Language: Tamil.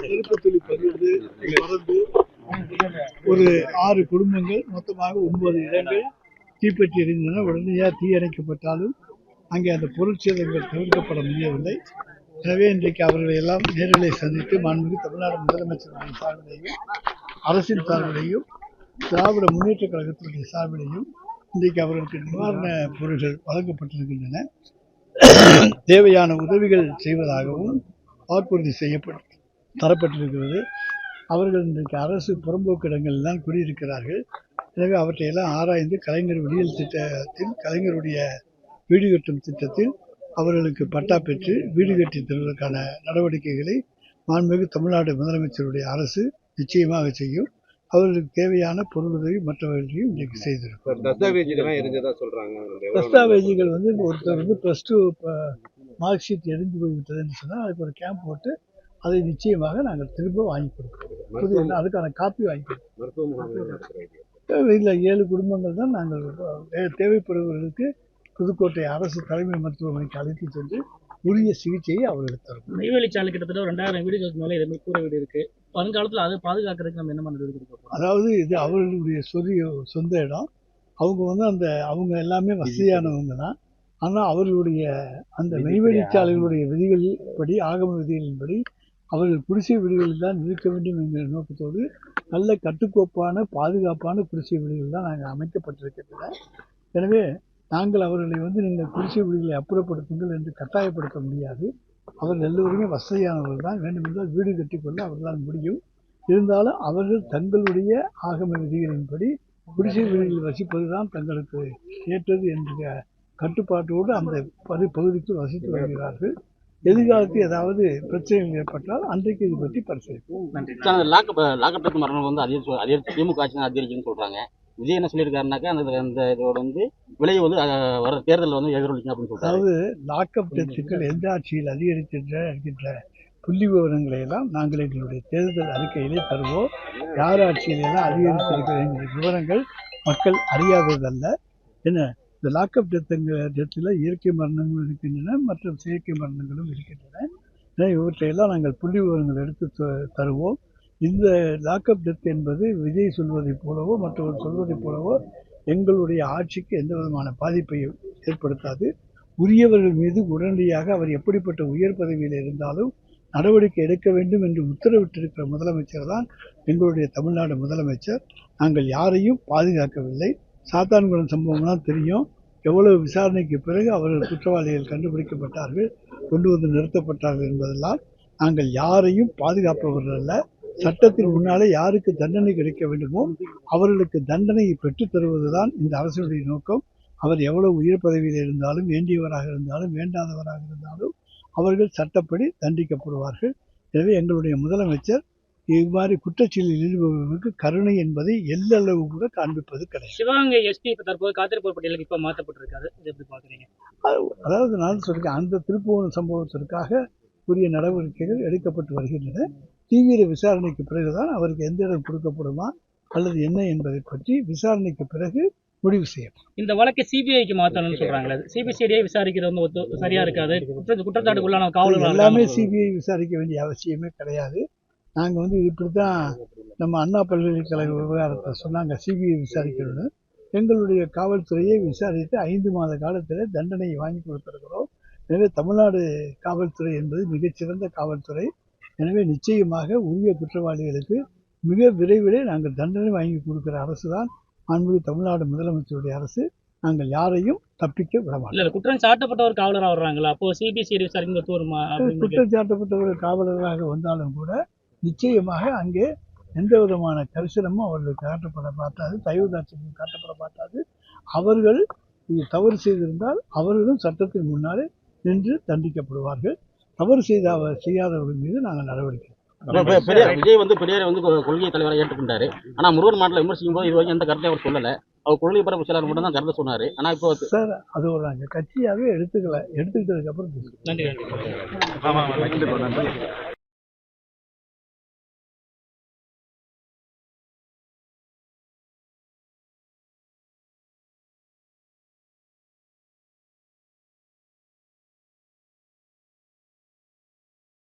திருப்பத்தூர் பகிர்ந்து பறந்து ஒரு ஆறு குடும்பங்கள் மொத்தமாக ஒன்பது இடங்கள் தீப்பற்றி எரிந்தன உடனடியாக தீயணைக்கப்பட்டாலும் அங்கே அந்த பொருட்சேதங்கள் தவிர்க்கப்பட முடியவில்லை. எனவே இன்றைக்கு அவர்களை எல்லாம் நேரிலே சந்தித்து மாண்புமிகு தமிழ்நாடு முதலமைச்சருடைய சார்பிலையும் அரசின் சார்பிலையும் திராவிட முன்னேற்ற கழகத்தினுடைய சார்பிலையும் இன்றைக்கு அவர்களுக்கு நிவாரண பொருட்கள் வழங்கப்பட்டிருக்கின்றன. தேவையான உதவிகள் செய்வதாகவும் வாக்குறுதி செய்யப்பட்டு தரப்பட்டிருக்கிறது. அவர்கள் இன்றைக்கு அரசு புறம்போக்கு இடங்களில் தான் குடியிருக்கிறார்கள் எனவே அவற்றையெல்லாம் ஆராய்ந்து கலைஞர் விடியல் திட்டத்தில் கலைஞருடைய வீடு கட்டும் திட்டத்தில் அவர்களுக்கு பட்டா பெற்று வீடு கட்டி தருவதற்கான நடவடிக்கைகளை மாண்புமிகு தமிழ்நாடு முதலமைச்சருடைய அரசு நிச்சயமாக செய்யும். அவர்களுக்கு தேவையான பொருளுதவி மற்றவர்களையும் இன்றைக்கு செய்திருக்கும் தஸ்தாவேஜுகள் வந்து ஒருத்தர் வந்து ப்ளஸ் டூ மார்க் ஷீட் எரிஞ்சு போய்விட்டதுன்னு சொன்னால் அதுக்கு ஒரு கேம்ப் போட்டு அதை நிச்சயமாக நாங்கள் திரும்ப வாங்கி கொடுப்போம் புதிய அதுக்கான காப்பி வாங்கி கொடுப்போம் இல்லை ஏழு குடும்பங்கள் தான் நாங்கள் தேவைப்படுபவர்களுக்கு புதுக்கோட்டை அரசு தலைமை மருத்துவமனைக்கு அழைத்து சென்று உரிய சிகிச்சையை அவர்களுக்கு தரும் நெய்வேலி சாலை கிட்டத்தட்ட ரெண்டாயிரம் வீடுகளுக்கு மேலே இதுமாதிரி கூரை வீடு இருக்கு. வருங்காலத்தில் அதை பாதுகாக்கிறதுக்கு நம்ம என்ன போகிறோம் அதாவது இது அவர்களுடைய சொரிய சொந்த இடம். அவங்க வந்து அந்த அவங்க எல்லாமே வசதியானவங்க தான். ஆனால் அவர்களுடைய அந்த நெய்வேலிச்சாலைகளுடைய விதிகளில் படி ஆகம விதிகளின்படி அவர்கள் குடிசை வீடுகளில் தான் இருக்க வேண்டும் என்கிற நோக்கத்தோடு நல்ல கட்டுக்கோப்பான பாதுகாப்பான குடிசை வீடுகள் தான் நாங்கள் அமைக்கப்பட்டிருக்கின்றன. எனவே நாங்கள் அவர்களை வந்து நீங்கள் குடிசை வீடுகளை அப்புறப்படுத்துங்கள் என்று கட்டாயப்படுத்த முடியாது. அவர்கள் எல்லோருமே வசதியானவர்கள் தான். வேண்டுமென்றால் வீடு கட்டிக்கொள்ள அவர்களால் முடியும். இருந்தாலும் அவர்கள் தங்களுடைய ஆகம விதிகளின்படி குடிசை வீடுகளில் வசிப்பதுதான் தங்களுக்கு ஏற்றது என்ற கட்டுப்பாட்டோடு அந்த பகு பகுதிக்கு வசித்து வருகிறார்கள். எதிர்காலத்தில் ஏதாவது பிரச்சனைகள் ஏற்பட்டால் அன்றைக்கு இது பற்றி பரிசீலிப்போம். நன்றி. லாக்அப் மரணம் வந்து அதிகரிச்சு அதிகரிச்சு திமுக ஆட்சி அதிகரிக்குன்னு சொல்றாங்க. விஜய் என்ன சொல்லியிருக்காருனாக்கா அந்த அந்த இதோட வந்து விலையை வந்து வர தேர்தலில் வந்து எதிரொலிக்கும் அப்படின்னு அதாவது லாக்அப் டெத்துக்கள் எந்த ஆட்சியில் அதிகரிக்கின்ற இருக்கின்ற புள்ளி விவரங்களை எல்லாம் நாங்கள் எங்களுடைய தேர்தல் அறிக்கையிலே தருவோம். யார் ஆட்சியில எல்லாம் அதிகரித்திருக்கிற என்கிற விவரங்கள் மக்கள் அறியாததல்ல. என்ன இந்த லாக்அப் டெத்துங்க டெத்தில் இயற்கை மரணங்களும் இருக்கின்றன மற்றும் செயற்கை மரணங்களும் இருக்கின்றன. இவற்றையெல்லாம் நாங்கள் புள்ளி விவரங்கள் எடுத்து த- தருவோம். இந்த லாக்அப் டெத் என்பது விஜய் சொல்வதைப் போலவோ மற்றவர் சொல்வதைப் போலவோ எங்களுடைய ஆட்சிக்கு எந்த விதமான பாதிப்பையும் ஏற்படுத்தாது. உரியவர்கள் மீது உடனடியாக அவர் எப்படிப்பட்ட உயர் பதவியில் இருந்தாலும் நடவடிக்கை எடுக்க வேண்டும் என்று உத்தரவிட்டிருக்கிற முதலமைச்சர் தான் எங்களுடைய தமிழ்நாடு முதலமைச்சர். நாங்கள் யாரையும் பாதுகாக்கவில்லை. சாத்தான்குளம் சம்பவம்லாம் தெரியும். எவ்வளவு விசாரணைக்கு பிறகு அவர்கள் குற்றவாளிகள் கண்டுபிடிக்கப்பட்டார்கள் கொண்டு வந்து நிறுத்தப்பட்டார்கள் என்பதெல்லாம் நாங்கள் யாரையும் பாதுகாப்பவர்கள் அல்ல. சட்டத்தின் முன்னாலே யாருக்கு தண்டனை கிடைக்க வேண்டுமோ அவர்களுக்கு தண்டனையை பெற்றுத் தருவதுதான் இந்த அரசுடைய நோக்கம். அவர் எவ்வளவு உயிர் பதவியில் இருந்தாலும் வேண்டியவராக இருந்தாலும் வேண்டாதவராக இருந்தாலும் அவர்கள் சட்டப்படி தண்டிக்கப்படுவார்கள். எனவே எங்களுடைய முதலமைச்சர் இவ்வாறு குற்றச்செயலில் ஈடுபடுவதற்கு கருணை என்பதை எல்லளவு கூட காண்பிப்பது கிடையாது. சிவகங்கை எஸ்பி இப்போ தற்போது காத்திருப்போர் பட்டியலுக்கு இப்போ மாற்றப்பட்டிருக்காரு. இது எப்படி பார்க்குறீங்க? அதாவது நான் சொல்கிறேன் அந்த திருப்புவனம் சம்பவத்திற்காக உரிய நடவடிக்கைகள் எடுக்கப்பட்டு வருகின்றன. தீவிர விசாரணைக்கு பிறகுதான் அவருக்கு எந்த இடம் கொடுக்கப்படுமா அல்லது என்ன என்பதை பற்றி விசாரணைக்கு பிறகு முடிவு செய்யப்படும். இந்த வழக்கை சிபிஐக்கு மாற்றணும்னு சொல்றாங்களே சிபிசிஐடியை விசாரிக்கிறது வந்து ஒத்து சரியா இருக்காது. குற்ற குற்றச்சாட்டுக்குள்ளான காவலர்கள் எல்லாமே. சிபிஐ விசாரிக்க வேண்டிய அவசியமே கிடையாது. நாங்கள் வந்து இப்படி தான் நம்ம அண்ணா பல்கலைக்கழக விவகாரத்தை சொன்னாங்க சிபிஐ விசாரிக்கணும்னு. எங்களுடைய காவல்துறையை விசாரித்து ஐந்து மாத காலத்தில் தண்டனையை வாங்கி கொடுத்திருக்கிறோம். எனவே தமிழ்நாடு காவல்துறை என்பது மிகச்சிறந்த காவல்துறை. எனவே நிச்சயமாக உரிய குற்றவாளிகளுக்கு மிக விரைவிலே நாங்கள் தண்டனை வாங்கி கொடுக்கிற அரசு தான் மாண்புமிகு தமிழ்நாடு முதலமைச்சருடைய அரசு. நாங்கள் யாரையும் தப்பிக்க விட மாட்டோம் இல்ல குற்றம் சாட்டப்பட்ட ஒரு காவலரா வர்றாங்களா? அப்போ சிபிசிஐடி விசாரிக்கும் குற்றம் சாட்டப்பட்டவர்கள் காவலர்களாக வந்தாலும் கூட நிச்சயமாக அங்கே எந்த விதமான கரிசனமும் அவர்களுக்கு காட்டப்பட மாட்டாது. தயவு தாட்சியம் காட்டப்பட மாட்டாது. அவர்கள் இது தவறு செய்திருந்தால் அவர்களும் சட்டத்தின் முன்னாலே நின்று தண்டிக்கப்படுவார்கள். தவறு செய்த செய்யாதவர்கள் மீது நாங்கள் நடவடிக்கை பெரியார் விஜய் வந்து பெரியாரை வந்து கொள்கை தலைவராக ஏற்றுக்கொண்டாரு. ஆனா முருகன் மாட்டில் விமர்சிக்கும் போது இது வரைக்கும் எந்த கருத்தையும் அவர் சொல்லல. அவர் கொள்கை பரப்பு செயலாளர் மட்டும் தான் கருத்தை சொன்னாரு. ஆனா இப்போ சார் அது ஒரு நாங்கள் கட்சியாகவே எடுத்துக்கல. எடுத்துக்கிட்டதுக்கு அப்புறம். நன்றி நன்றி.